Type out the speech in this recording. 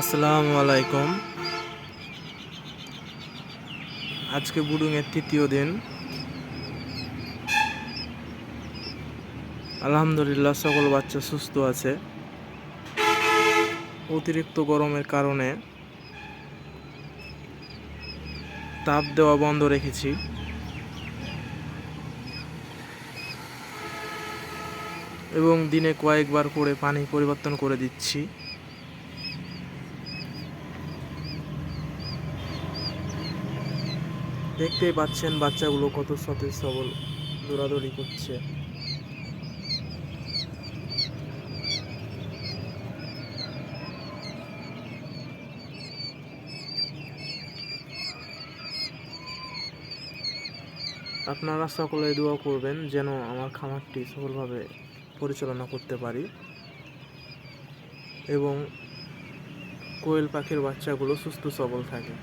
আসসালামু আলাইকুম। আজকে বুডুংয়ের তৃতীয় দিন। আলহামদুলিল্লাহ সকল বাচ্চা সুস্থ আছে। অতিরিক্ত গরমের কারণে তাপ দেওয়া বন্ধ রেখেছি। এবং দিনে কয়েকবার করে পানি পরিবর্তন করে দিচ্ছি। দেখতেই পাচ্ছেন বাচ্চাগুলো কত সতেজ সবল দৌড়াদৌড়ি করছে। আপনারা সকলে দোয়া করবেন যেন আমার খামারটি সফলভাবে পরিচালনা করতে পারি এবং কোয়েল পাখির বাচ্চাগুলো সুস্থ সবল থাকে।